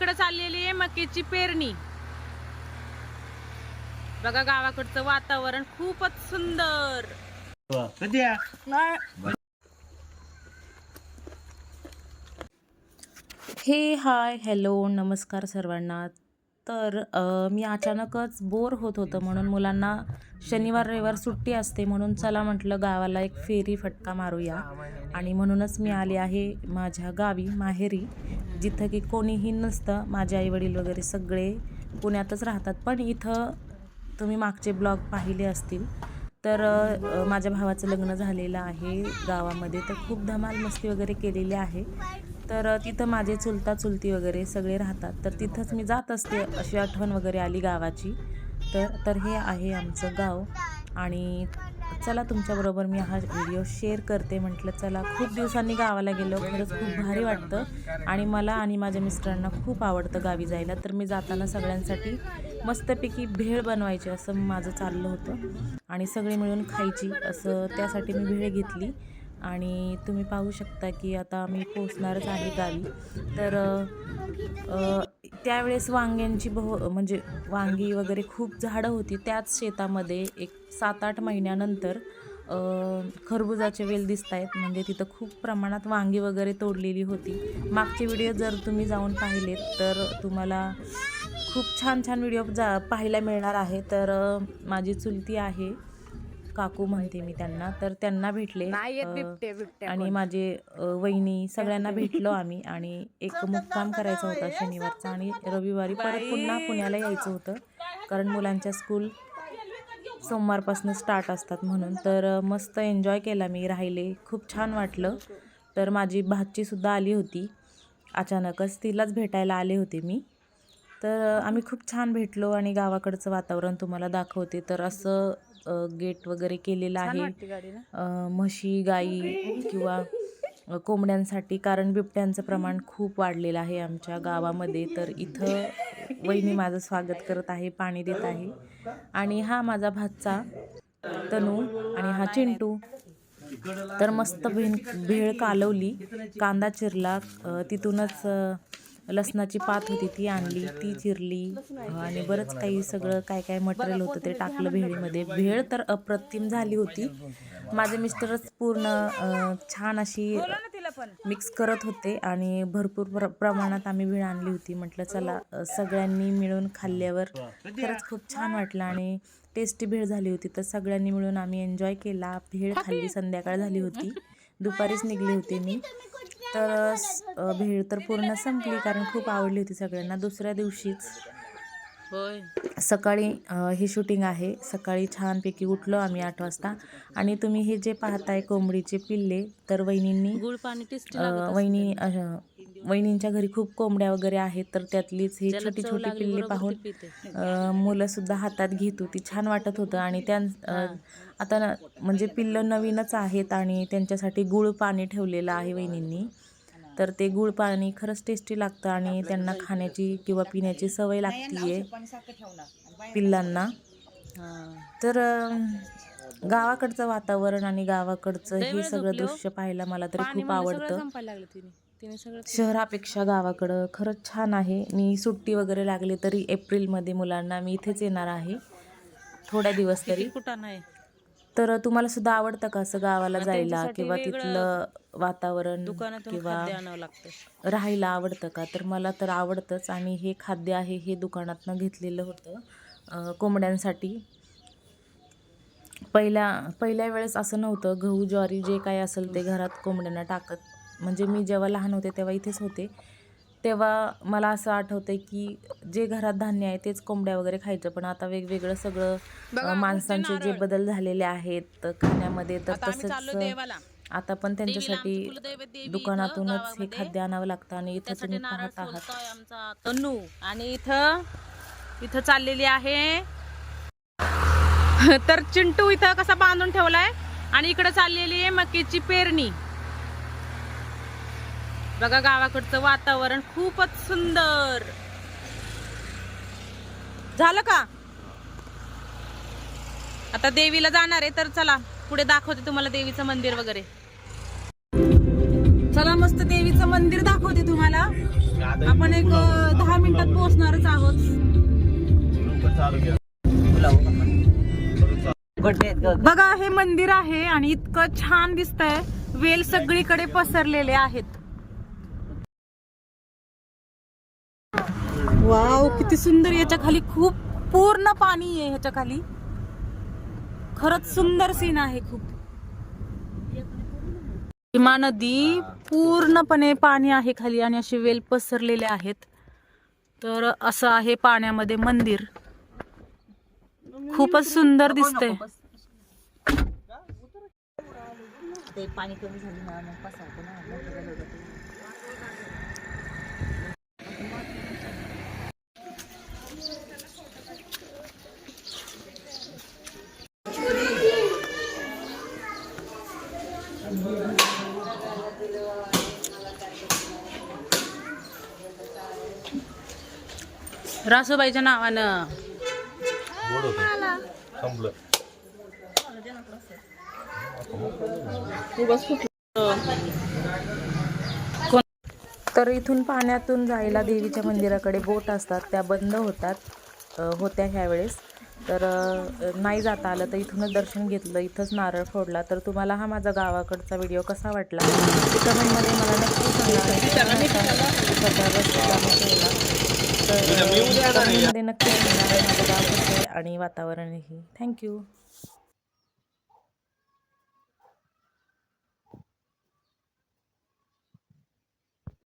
इकडे चाललेली आहे मकेची पेरणी. बघा गावाकडचं वातावरण खूपच सुंदर. कधी? हे हाय हॅलो नमस्कार सर्वांना. तर अ, मी अचानकच बोर होत होतं म्हणून मुलांना शनिवार रविवार सुट्टी असते म्हणून चला म्हटलं गावाला एक फेरी फटका मारूया. आणि म्हणूनच मी आले आहे माझ्या गावी माहेरी जिथं की कोणीही नसतं माझे आईवडील वगैरे सगळे पुण्यातच राहतात. पण इथं तुम्ही मागचे ब्लॉग पाहिले असतील. तर माझ्या भावाचं लग्न झालेलं आहे गावामध्ये. तर खूप धमाल मस्ती वगैरे केलेली आहे. तर तिथं माझे चुलता चुलती वगैरे सगळे राहतात. तर तिथंच मी जात असते अशी आठवण वगैरे आली गावाची. तर तर हे आहे आमचं गाव. आणि चला तुमच्याबरोबर मी हा व्हिडिओ शेअर करते. म्हटलं चला खूप दिवसांनी गावाला गेलो. खरंच खूप भारी वाटतं. आणि मला आणि माझ्या मिस्टरांना खूप आवडतं गावी जायला. तर मी जाताना सगळ्यांसाठी मस्तपैकी भेळ बनवायची असं माझं चाललं होतं. आणि सगळे मिळून खायची असं त्यासाठी मी भेळ घेतली. आणि तुम्ही पाहू शकता की आता मी पोचणारच आहे गावी. तर त्यावेळेस वांग्यांची बहु म्हणजे वांगी वगैरे खूप झाडं होती. त्याच शेतामध्ये एक सात आठ महिन्यानंतर खरबुजाचे वेल दिसत आहेत. म्हणजे तिथं खूप प्रमाणात वांगी वगैरे तोडलेली होती. मागचे व्हिडिओ जर तुम्ही जाऊन पाहिलेत तर तुम्हाला खूप छान छान व्हिडिओ जा पाहायला मिळणार आहे. तर माझी चुलती आहे. काकू म्हणते मी त्यांना तर त्यांना भेटले आणि माझे वहिनी सगळ्यांना भेटलो आम्ही आणि एक मुक्काम करायचा होता शनिवारचा आणि रविवारी परत पुन्हा पुण्याला यायचं होतं कारण मुलांच्या स्कूल सोमवारपासून स्टार्ट असतात म्हणून. तर मस्त एन्जॉय केला मी राहिले खूप छान वाटलं. तर माझी भाचीसुद्धा आली होती. अचानकच तिलाच भेटायला आले होते मी. तर आम्ही खूप छान भेटलो आणि गावाकडचं वातावरण तुम्हाला दाखवते. तर असं गेट वगैरे केलेलं आहे. म्हशी गाई किंवा कोंबड्यांसाठी कारण बिबट्यांचं प्रमाण खूप वाढलेलं आहे आमच्या गावामध्ये. तर इथं वहिनी माझं स्वागत करत आहे पाणी देत आहे. आणि हा माझा भाचा तनू आणि हा चिंटू. तर मस्त भेण भेळ कालवली कांदा चिरला. तिथूनच लसणाची पात होती ती आणली ती चिरली आणि बरंच काही सगळं काय काय मटेरियल होतं ते टाकलं भेळीमध्ये. भेळ तर अप्रतिम झाली होती. माझे मिस्टरच पूर्ण छान अशी मिक्स करत होते आणि भरपूर प्र प्रमाणात आम्ही भेळ आणली होती. म्हटलं चला सगळ्यांनी मिळून खाल्ल्यावर खरंच खूप छान वाटलं आणि टेस्टी भेळ झाली होती. तर सगळ्यांनी मिळून आम्ही एन्जॉय केला. भेळ खाल्ली संध्याकाळ झाली होती. दुपारीच निघली होती मी. तर भेळ तर पूर्ण संपली कारण खूप आवडली होती सगळ्यांना. दुसऱ्या दिवशीच सकाळी ही शूटिंग आहे. सकाळी छानपैकी उठलो आम्ही आठ वाजता. आणि तुम्ही हे जे पाहताय कोंबडीचे पिल्ले तर वहिनींनी वहिनी वहिनींच्या घरी खूप कोंबड्या वगैरे आहेत तर त्यातलीच ही छोटी छोटी पिल्ले पाहून अ, मुलं सुद्धा हातात घेत होती छान वाटत होतं. आणि त्या आता न- म्हणजे पिल्लं नवीनच आहेत आणि त्यांच्यासाठी गुळ पाणी ठेवलेलं आहे वहिनींनी. तर ते गुळ पाणी खरंच टेस्टी लागतं आणि त्यांना खाण्याची किंवा पिण्याची सवय लागतीये पिल्लांना. तर गावाकडचं वातावरण आणि गावाकडचं हे सगळं दृश्य पाहायला मला तरी खूप आवडतं. शहरापेक्षा गावाकडं खरंच छान आहे. मी सुट्टी वगैरे लागली तरी एप्रिलमध्ये मुलांना मी इथेच येणार आहे. थोड्या दिवस तरी. कुठं नाही. तर तुम्हाला सुद्धा आवडतं का असं गावाला जायला किंवा तिथलं वातावरण किंवा राहायला आवडतं का? तर मला तर आवडतंच. आणि हे खाद्य आहे हे दुकानातनं घेतलेलं होतं कोंबड्यांसाठी. पहिल्या पहिल्या वेळेस असं नव्हतं. गहू ज्वारी जे काय असेल ते घरात कोंबड्यांना टाकत म्हणजे मी जेव्हा लहान होते तेव्हा इथेच होते. तेव्हा मला असं आठवतंय की जे घरात धान्य आहे तेच कोंबड्या वगैरे खायचं. पण आता वेगवेगळं सगळं माणसांचे जे बदल झालेले आहेत खाण्यामध्ये तर तसंच आता पण त्यांच्यासाठी दुकानातूनच हे. खाद्य आणावं लागतं आणि इथं तुम्ही पाहत आहात. आणि इथं इथं चाललेली आहे. तर चिंटू इथं कसा बांधून ठेवलाय? आणि इकडे चाललेली आहे मकीची पेरणी. बघा गावाकडचं वातावरण खूपच सुंदर. झालं का? आता देवीला जाणार आहे तर चला पुढे दाखवते तुम्हाला देवीचं मंदिर वगैरे. चला मस्त देवीचं मंदिर दाखवते तुम्हाला. आपण एक दहा मिनिटात पोहोचणारच आहोत. बघा हे मंदिर आहे आणि इतकं छान दिसतंय. वेल सगळीकडे पसरलेले आहेत. वाव किती सुंदर. याच्या खाली खूप पूर्ण पाणी आहे ह्याच्या खाली. खरंच सुंदर सीन आहे खूप. भीमा नदी पूर्णपणे पाणी आहे खाली आणि असे वेल पसरलेले आहेत. तर असं आहे पाण्यामध्ये मंदिर. खूपच सुंदर दिसतंय. ते पाणी कमी झालं रासूबाईच्या नावानं. तर इथून पाण्यातून जायला देवीच्या मंदिराकडे बोट असतात त्या बंद होतात होत्या ह्यावेळेस. तर नाही जाता आलं तर इथूनच दर्शन घेतलं इथंच नारळ फोडला. तर तुम्हाला हा माझा गावाकडचा व्हिडिओ कसा वाटला? कमेंटमध्ये मला नक्की सांगा. तर कमेंटमध्ये नक्की सांगा. माझं गाव कसं आहे आणि वातावरणही थँक्यू.